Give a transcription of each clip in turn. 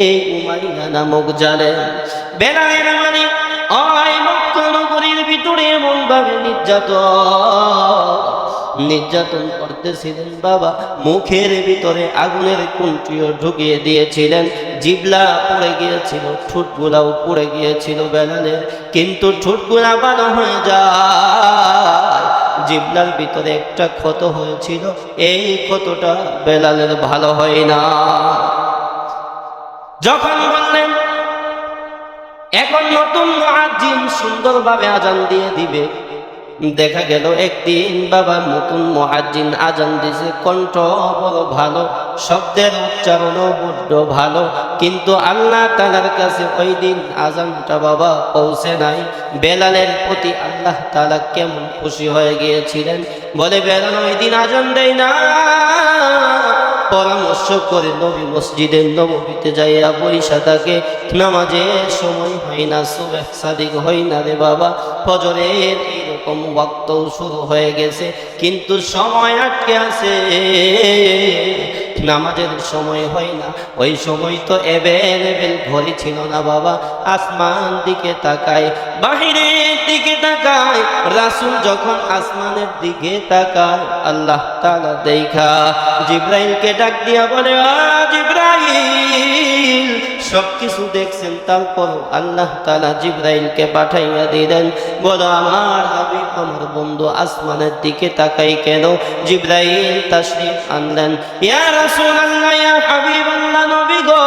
এই ভিতরে নির্যাতন নির্যাতন করতেছিলেন বাবা। মুখের ভিতরে আগুনের কুঞ্চিও ঢুকিয়ে দিয়েছিলেন। জিবলা পড়ে গিয়েছিল, ঠোঁটগুলাও পড়ে গিয়েছিল বেলালের কিন্তু ঠোঁটগুলা ভালো হয়ে যায়। জিবলার ভিতরে একটা ক্ষত হয়েছিল। এই ক্ষতটা বেলালের ভালো হয় না। যখন বললেন, এখন নতুন মুয়াজ্জিন সুন্দরভাবে আজান দিয়ে দিবে। দেখা গেল, একদিন বাবা নতুন মুয়াজ্জিন আজান দিছে, কণ্ঠ বড় ভালো, শব্দের উচ্চারণও বড্ড ভালো, কিন্তু আল্লাহ তালার কাছে ওই দিন আজানটা বাবা পৌঁছে নাই। বেলালের প্রতি আল্লাহ তালা কেমন খুশি হয়ে গিয়েছিলেন। বলে, বেলাল, ওই দিন আজান দেয় না। পরামর্শ করে নবী মসজিদের নবীতে যাইয়া বৈশা থাকে নামাজে সময় হয় না, সুবেহ সাদিক হয় না রে বাবা, ফজরের এইরকম বক্তও শুরু হয়ে গেছে, কিন্তু সময় আটকে আছে। নামাজের সময় হয় না। ওই সময় তো অ্যাভেলেবেল ঘড়ি ছিল না বাবা। আসমান দিকে তাকায়, বাহিরের দিকে তাকায়। রাসুল যখন আসমানের দিকে তাকায়, আল্লাহ তালা দেখা। জিব্রাইলকে ডাক দিয়া বলে, আ জিব্রাইল সবকিছু দেখছেন তারপর আল্লাহ তালা জিব্রাইলকে পাঠাইয়া দিলেন। বলো, আমার হাবিব, আমার বন্ধু আসমানের দিকে তাকাই কেন? জিব্রাইল তাশরিফ আনলেন, ইয়া রাসূলুল্লাহ, ইয়া হাবিবাল্লাহ, নবী গো,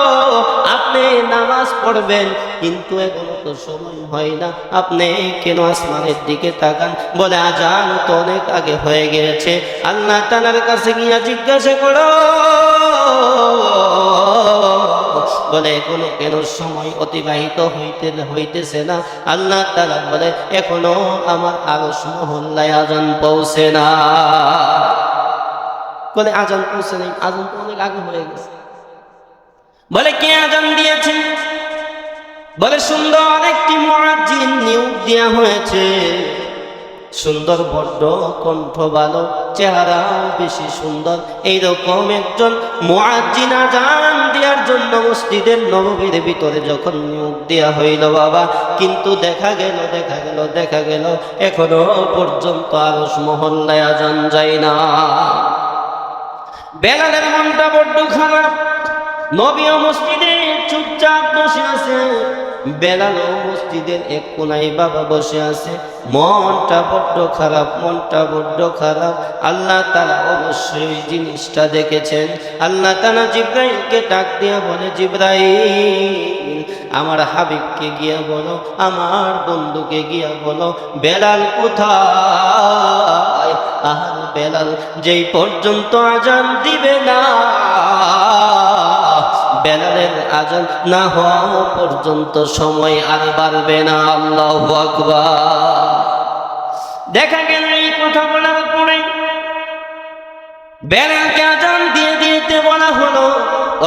আপনি নামাজ পড়বেন, কিন্তু এখনও তো সময় হয় না। আপনি কেন আসমানের দিকে তাকান? বলে, আজান তো অনেক আগে হয়ে গেছে আল্লাহ তালার কাছে গিয়া জিজ্ঞাসা করো বলে এখনও কেন সময় অতিবাহিত হইতে হইতেছে না। আল্লাহ তালা বলে, এখনও আমার আরস মহল্লায় আজান পৌঁছে না। বলে, আজান পৌঁছে নেই, আজান তো অনেক আগে হয়ে গেছে। বলে, কে আজান দিয়েছে? বলে, সুন্দর একটি মুয়াজ্জিন নিয়োগ দেওয়া হয়েছে। সুন্দর বড্ড কণ্ঠ ভালো, চেহারা বেশি সুন্দর। এইরকম একজন মুয়াজ্জিন জান দেওয়ার জন্য মসজিদের নববীর ভিতরে যখন নিয়োগ দেওয়া হইল বাবা, কিন্তু দেখা গেল দেখা গেল দেখা গেল, এখনও পর্যন্ত আরস মহল্লায় আজান যায় না। বেলালের মনটা বড্ড খারাপ। নবীয় মসজিদে চুপচাপ বসে আছে। বেলালও মসজিদের এক কোনায় বাবা বসে আছে। মনটা বড্ড খারাপ, মনটা বড্ড খারাপ। আল্লাহ তালা অবশ্যই জিনিসটা দেখেছেন। আল্লাহ তালা জিব্রাইলকে ডাক দিয়া বলে, জিব্রাইল, আমার হাবিবকে গিয়া বলো, আমার বন্ধুকে গিয়া বলো, বেলাল কোথায়? আহার বেলাল, যেই পর্যন্ত আজান দিবে না বেলালের আজান না হওয়া পর্যন্ত সময় আর বাড়বে না। আল্লাহ আকবার। দেখা গেল এই কথা বলার পরে বেলালকে আজান দিয়ে দিতে বলা হলো।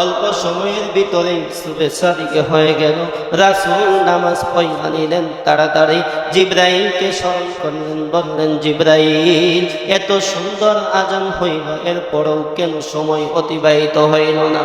অল্প সময়ের ভিতরে শুভেচ্ছা দিকে হয়ে গেল। রাসুল নামাজ পয়মা নিলেন তাড়াতাড়ি। জিব্রাইলকে স্মরণ করলেন, বললেন, জিব্রাইল, এত সুন্দর আজান হইল, এরপরেও কেন সময় অতিবাহিত হইল না?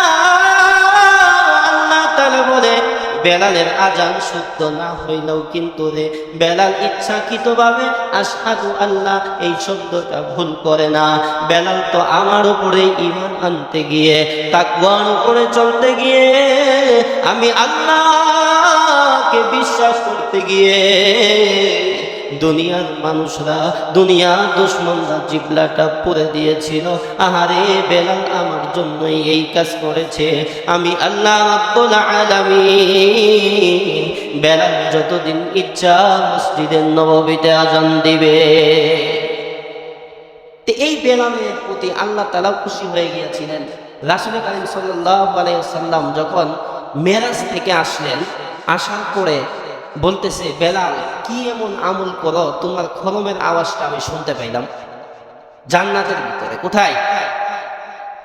বেলালের আজান শুদ্ধ না হইলেও কিন্তু রে বেলাল ইচ্ছাকৃতভাবে আশাদু আল্লাহ এই শব্দটা ভুল করে না। বেলাল তো আমার উপরে ইমান আনতে গিয়ে তাকুয়ার উপরে চলতে গিয়ে, আমি আল্লাহকে বিশ্বাস করতে গিয়ে দুনিয়ার মানুষরা, দুনিয়ার দুশ্মনরা জিবলাটা পুরে দিয়েছিল। আহারে বেলাল আমার জন্যই এই কাজ করেছে। আমি আল্লাহ রাব্বুল আলামিন বেলাল যতদিন ইচ্ছা মসজিদের নববীতে আজান দিবে। এই বেলালের প্রতি আল্লাহ তালা খুশি হয়ে গিয়েছিলেন। রাসুল করিম সাল্লাহ যখন মেরাজ থেকে আসলেন, আসার পরে বলতেছে, বেলাল, কি এমন আমল করো? তোমার খরমের আওয়াজটা আমি শুনতে পাইলাম। জান্নাতের ভিতরে, কোথায়?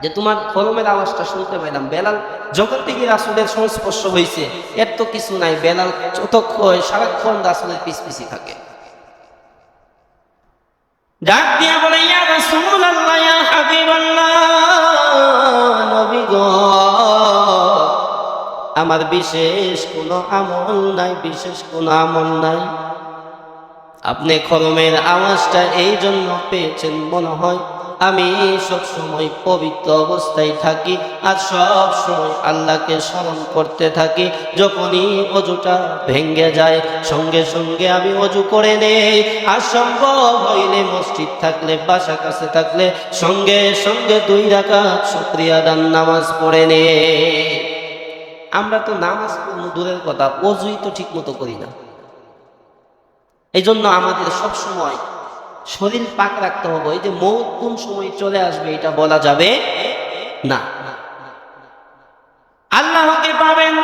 যে তোমার খরমের আওয়াজটা শুনতে পাইলাম। বেলাল, যখন থেকে রাসুলের সংস্পর্শ হয়েছে এর তো কিছু নাই। বেলাল যতক্ষণ সারাক্ষণ রাসুলের পিস পিছি থাকে। ডাক দিয়ে বলে, ইয়া রাসূলুল্লাহ, ইয়া হাবিবাল্লাহ। আমার বিশেষ কোনো আমল নাই, বিশেষ কোনো আমল নাই। আপনি খরমের আওয়াজটা এই জন্য পেয়েছেন মনে হয়, আমি সব সময় পবিত্র অবস্থায় থাকি আর সব সময় আল্লাহকে স্মরণ করতে থাকি। যখনই অজুটা ভেঙ্গে যায়, সঙ্গে সঙ্গে আমি অজু করে নেই। আর সম্ভব হইলে মসজিদ থাকলে, বাসা কাছে থাকলে, সঙ্গে সঙ্গে দুই রাকাত শুক্রিয়া দান নামাজ পড়ে নে আমরা তো নামাজ দূরের কথা, অজুই তো ঠিক মতো করি না। এই জন্য আমাদের সব সময় শরীর পাক রাখতে হবে, এই যে মৌত কোন সময় চলে আসবে এটা বলা যাবে না। আল্লাহকে পাবেন,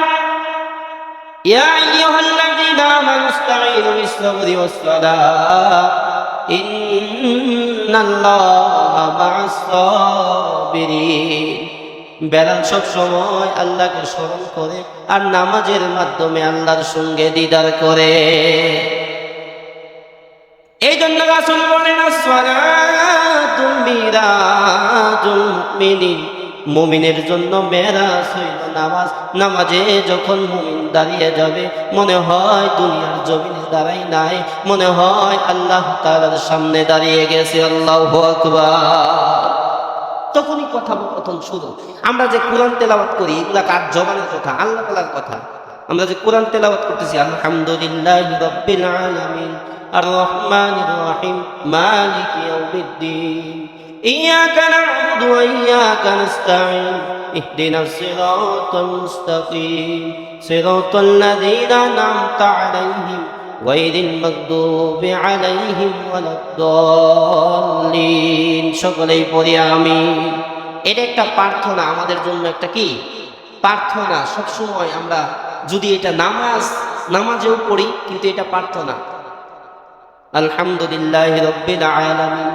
ইয়া আইয়ুহাল্লাযীনা মা'আস-সাবিরিন। বেলাল সব সময় আল্লাহকে স্মরণ করে আর নামাজের মাধ্যমে আল্লাহর সঙ্গে দিদার করে। এই জন্য রাসুল বলেন মুমিনের জন্য মেরাজ হইল নামাজ। নামাজে যখন মুমিন দাঁড়িয়ে যাবে, মনে হয় দুনিয়ার জমিনে দাঁড়াই নাই। মনে হয় আল্লাহ তাআলার সামনে দাঁড়িয়ে গেছে। আল্লাহু আকবার। তখনই কথোপকথন শুরু আমরা যে কোরআন তেলাওয়াত করি এগুলা কার জবানের কথা আল্লাহ তাআলার কথা আমরা যে কোরআন তেলাওয়াত করতেছি আলহামদুলিল্লাহ রাব্বিল আলামিন আর রহমানির রহিম মালিক ইয়াউমিদ্দিন إياك نعبد وإياك نستعين اهدنا الصراط المستقيم صراط الذين أنعمت عليهم غير المغضوب عليهم ولا الضالين সকলেই পড়ি আমি এটা একটা প্রার্থনা আমাদের জন্য একটা কি প্রার্থনা সবসময় আমরা যদি এটা নামাজ নামাজেও পড়ি কিন্তু এটা প্রার্থনা আলহামদুলিল্লাহ রব্বিল আলামিন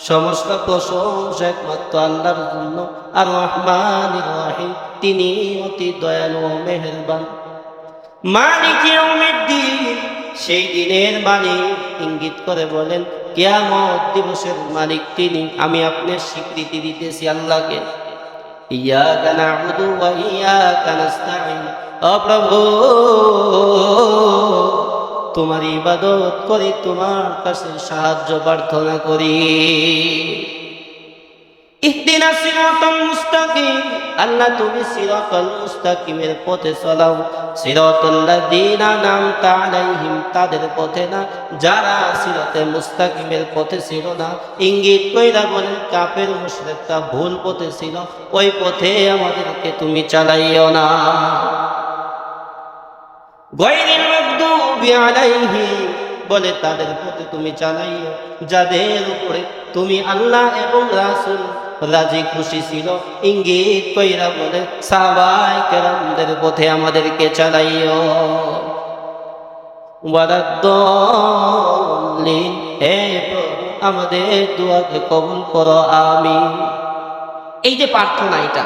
সমস্ত প্রশংসা একমাত্র আল্লাহর জন্য আর রহমান রহিম তিনি অতি দয়ালু ও মেহেরবান মালিক সেই দিনের মালিক ইঙ্গিত করে বলেন, কিয়ামত দিবসের মালিক তিনি, আমি আপনার স্বীকৃতি দিতেছি আল্লাহকে। ইয়াকা না'বুদু ওয়া ইয়াকা নাস্তাঈন। ও প্রভু, তোমার ইবাদত করি, তোমার কাছে সাহায্য প্রার্থনা করি। ইহদিনা সিরাতাল মুস্তাকিম। আল্লাহ, তুমি সিরাতাল মুস্তাকিমের পথে চলাও। সিরাতাল লাযীনা নামতা আলাইহিম, তাদের পথে না। যারা সিরাতে মুস্তাকিমের পথে ছিল না। ইঙ্গিত কইরা বলেন কাফের মুশরিকরা ভুল পথে ছিল। ওই পথে আমাদেরকে তুমি চালাইও না। মাগদুবি আলাইহিম বলে, তাদের পথে তুমি চালাইও। যাদের উপরে তুমি আল্লাহ এবং রাসূল রাজি খুশি ছিল। ইঙ্গিত কইরা বলে সাহাবাই কেরামদের পথে আমাদেরকে চালাইও। ওয়াদাদ্দলিন হে আমাদের দোয়াকে কবুল করো, আমিন। এই যে প্রার্থনা এটা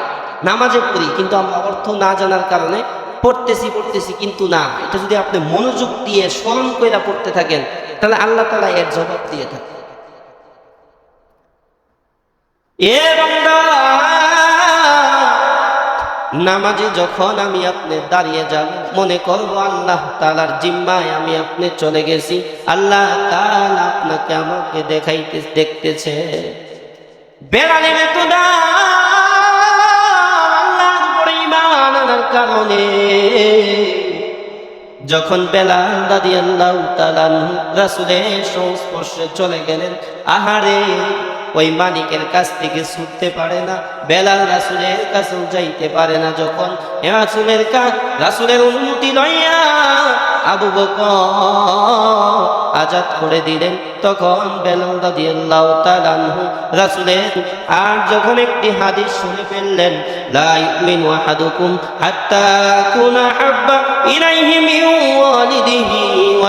নামাজে পড়ি, কিন্তু আমরা অর্থ না জানার কারণে পড়তেছি পড়তেছি, কিন্তু না। এটা যদি আপনি মনোযোগ দিয়ে স্মরণ করে পড়তে থাকেন, তাহলে আল্লাহ তালা এর জবাব দিয়ে থাকেন। নামাজে যখন আমি আপনি দাঁড়িয়ে যাব মনে করব আল্লাহ তালার জিম্মায় আমি আপনি চলে গেছি। আল্লাহ তালা আপনাকে আমাকে দেখাইতে, দেখতেছে। বেড়ালে তো না আল্লাহর উপরে ঈমান আনার কারণে যখন বেলাল দাদি আল্লাহ তালান রাসুলের সংস্পর্শে চলে গেলেন, আহারে ওই মালিকের কাছ থেকে ছুটতে পারে না, বেলাল রাসুলের কাছেও যাইতে পারে না যখন। রাসুলের কাছ রাসুলের উন্নতি লইয়া আবু বকর আজাদ করে দিলেন। তখন বেলাল রাদিয়াল্লাহু তাআলা আনহু, রাসূলের আর যখন একটি হাদিস শুনে ফেললেন, লা ইউমিনু আহাদুকুম হাত্তা কুনা হাব্বা ইলাইহি মিন ওয়ালিদিহি।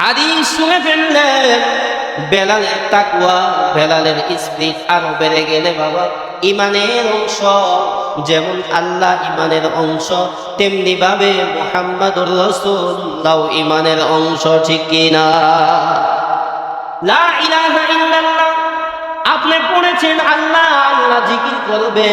হাদিস শুনে ফেললেন বেলালের তাকুয়া বেলালের স্পিরিট আরও বেড়ে গেলে বাবা, ইমানের অংশ, যেমন আল্লাহ ইমানের অংশ তেমনি ভাবে মোহাম্মদুর রসুল্লাহ ইমানের অংশ, ঠিক কিনা আপনি পড়েছেন আল্লাহ আল্লাহ জিকির করবে।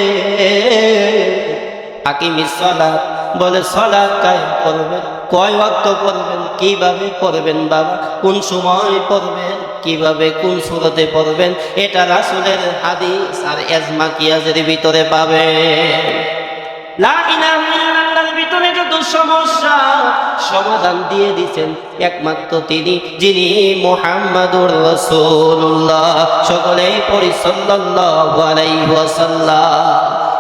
হাকিমিস সালাত বলে সালাত কায়েম করবেন। কয় ওয়াক্ত পড়বেন? কীভাবে পড়বেন বাবা? কোন সময় পড়বেন? কীভাবে কোন সুরতে পড়বেন? এটা রাসুলের হাদিস আর এজমা কিয়াজের ভিতরে পাবেন। লা ইলাহা ভিতরে যত সমস্যা, সমাধান দিয়ে দিছেন একমাত্র তিনি, যিনি মুহাম্মাদুর রাসূলুল্লাহ। সকলেই পড়ি সাল্লাল্লাহু আলাইহি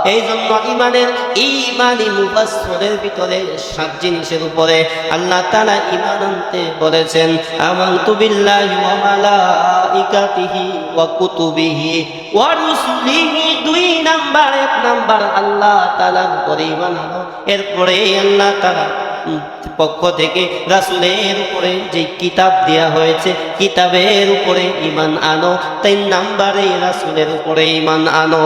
এই জন্য ইমানের ইমানি মুফাসসরের ভিতরে সাত জিনিসের উপরে আল্লাহ তাআলা ইমান আনতে বলেছেন, আমানতু বিল্লাহি ওয়া মালাইকাতিহি ওয়া কুতুবিহি ওয়া রুসুলিহি। দুই নাম্বার, এক নাম্বার আল্লাহ তাআলার উপরে ইমান আনো। এরপরে আল্লাহ তাআলা পক্ষ থেকে রাসূলের উপরে যে কিতাব দেয়া হয়েছে, কিতাবের উপরে ইমান আনো। তিন নাম্বারে রাসূলের উপরে ইমান আনো।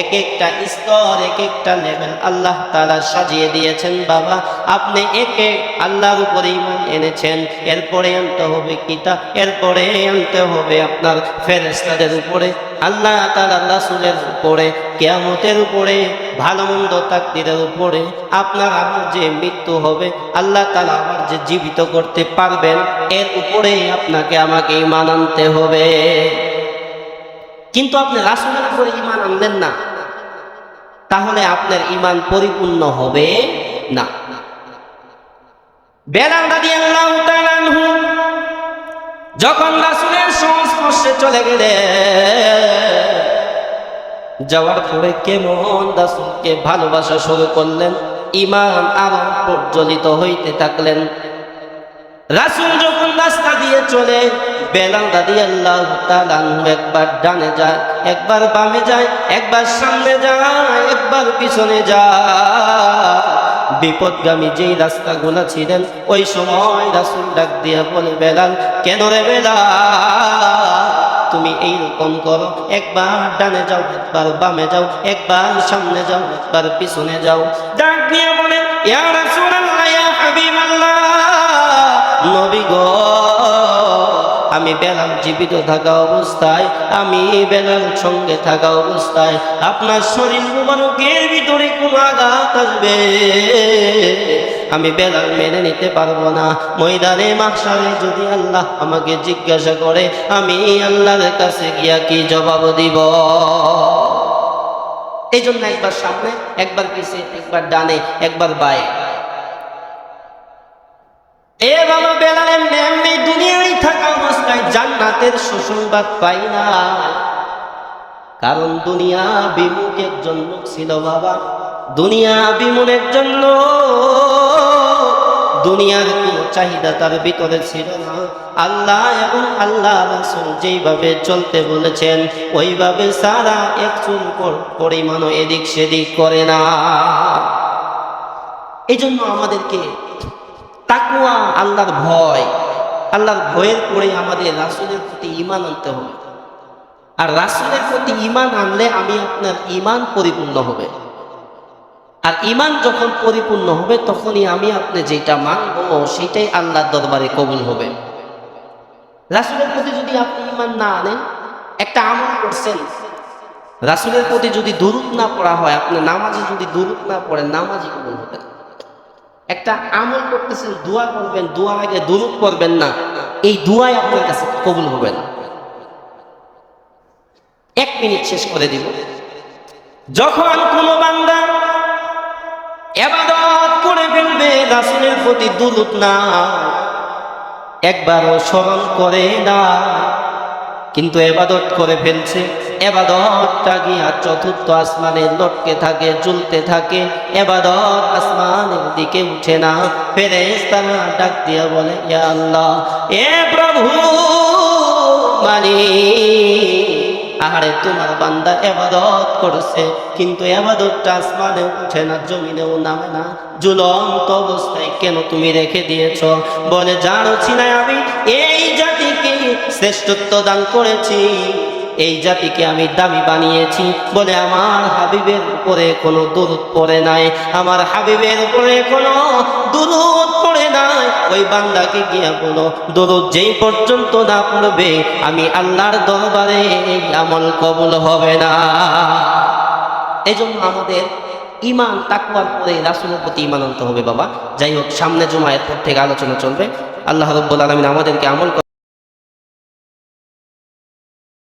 এক একটা স্তর এক একটা লেভেল আল্লাহ তাআলা সাজিয়ে দিয়েছেন, বাবা। আপনি এক আল্লাহর উপরে ইমান এনেছেন, এরপরে আনতে হবে কিতাব, এরপরে আনতে হবে আপনার ফেরেশতাদের উপরে, আল্লাহ তাআলা রাসূলের উপরে, কিয়ামতের উপরে ভালো মন্দ তাকদিরের উপরে। আপনার আমার যে মৃত্যু হবে, আল্লাহ তাআলা আবার যে জীবিত করতে পারবেন, এর উপরে আপনাকে আমাকে ইমান আনতে হবে। কিন্তু আপনি রাসূলের উপরে ইমান আনলেন না। তাহলে আপনার ইমান পরিপূর্ণ হবে না। যখন রাসূলের সংস্পর্শে চলে গেলেন যাওয়ার পরে কেমন রাসূলকে ভালোবাসা শুরু করলেন ইমান আরও প্রজ্বলিত হইতে থাকলেন। রাসূল যখন রাস্তা দিয়ে চলে বেলাল তাআলা আনহু একবার ডানে যায়, একবার বামে যায়, একবার সামনে যায়, একবার পিছনে যায়। বিপদগামী যেই রাস্তাগুলো ছিলেন, ওই সময় রাসূল ডাক দিয়ে বলে, বেলাল, কেন রে বেলাল? তুমি এইরকম করো, একবার ডানে যাও, একবার বামে যাও, একবার সামনে যাও, একবার পিছনে যাও। ডাক দিয়ে বলে, ইয়া নবী গো আমি বেলাল জীবিত থাকা অবস্থায়, আমি বেলাল সঙ্গে থাকা অবস্থায় আপনার শরীর মুবারকের ভিতরে কোন আঘাত আসবে। আমি বেলাল মেনে নিতে পারব না। ময়দানে মাকসারে যদি আল্লাহ আমাকে জিজ্ঞাসা করে, আমি আল্লাহর কাছে গিয়া কি জবাব দিব? এই জন্য একবার সামনে, একবার পিছে, একবার ডানে, একবার বায়ে। এ বাবা বেলালের এমনি দুনিয়ায় থাকা অবস্থায় জান্নাতের সুসংবাদ পাই না। কারণ দুনিয়া বিমুখ একজন লোক ছিল বাবা। দুনিয়া একজন লোক। দুনিয়ার কোন চাহিদা তার ভিতরে ছিল না। আল্লাহ এবং আল্লাহ রাসূল যেইভাবে চলতে বলেছেন, ওইভাবে সারা এক চুল পর- পরিমাণও এদিক সেদিক করে না। এই জন্য আমাদেরকে তাকুয়া আল্লাহর ভয় আল্লাহর ভয়ের পরে আমাদের রাসূলের প্রতি ঈমান আনতে হবে। আর রাসূলের প্রতি ইমান আনলে আমি আপনার ইমান পরিপূর্ণ হবে। আর ইমান যখন পরিপূর্ণ হবে, তখনই আমি আপনি যেটা মানবো, সেটাই আল্লাহর দরবারে কবুল হবে। রাসুলের প্রতি যদি আপনি ইমান না আনেন, একটা আমল করছেন, রাসুলের প্রতি যদি দুরুদ না পড়া হয়, আপনি নামাজে যদি দুরুদ না পড়েন, নামাজই কবুল হবে না। একটা আমল করতেছেন, দোয়া করবেন, দোয়ার আগে দুরুদ করবেন না। এই দোয়াই আপনার কাছে কবুল হবে না। এক মিনিট শেষ করে দিব। যখন কোনো বান্দা এবাদত করে ফেলবে, রাসুলের প্রতি দুলুত না। একবারও স্মরণ করে না, কিন্তু এবাদত করে ফেলছে। এবাদতটা গিয়া চতুর্থ আসমানে লটকে থাকে ঝুলতে থাকে। এবাদত আসমানের দিকে উঠে না। ফেরেশতারা ডাক দিয়া বলে, ইয়া আল্লাহ, এ প্রভু, মানি আহারে তোমার বান্দা এবাদত করছে, কিন্তু এবাদতটা আসমানে উঠে না, জমিনেও নামে না। ঝুলন্ত অবস্থায় কেন তুমি রেখে দিয়েছ? বলে জানোছি না আমি এই জাতিকে শ্রেষ্ঠত্ব দান করেছি। এই জাতিকে আমি দামি বানিয়েছি বলে আমার হাবিবের উপরে কোনো দুরুদ পড়ে নাই। আমার হাবিবের উপরে কোনো দুরুদ পড়ে নাই। ওই বান্দাকে গিয়া বলো, দুরুদ যেই পর্যন্ত না পড়বে, আমি আল্লাহর দরবারে এই আমল কবুল হবে না। এই জন্য আমাদের ইমান তাকুয়ার পরে রাসুলের প্রতি ইমান আনতে হবে বাবা। যাই হোক, সামনে জুমায়ের পর থেকে আলোচনা চলবে। আল্লাহ রব্বুল আলমিন আমাদেরকে আমল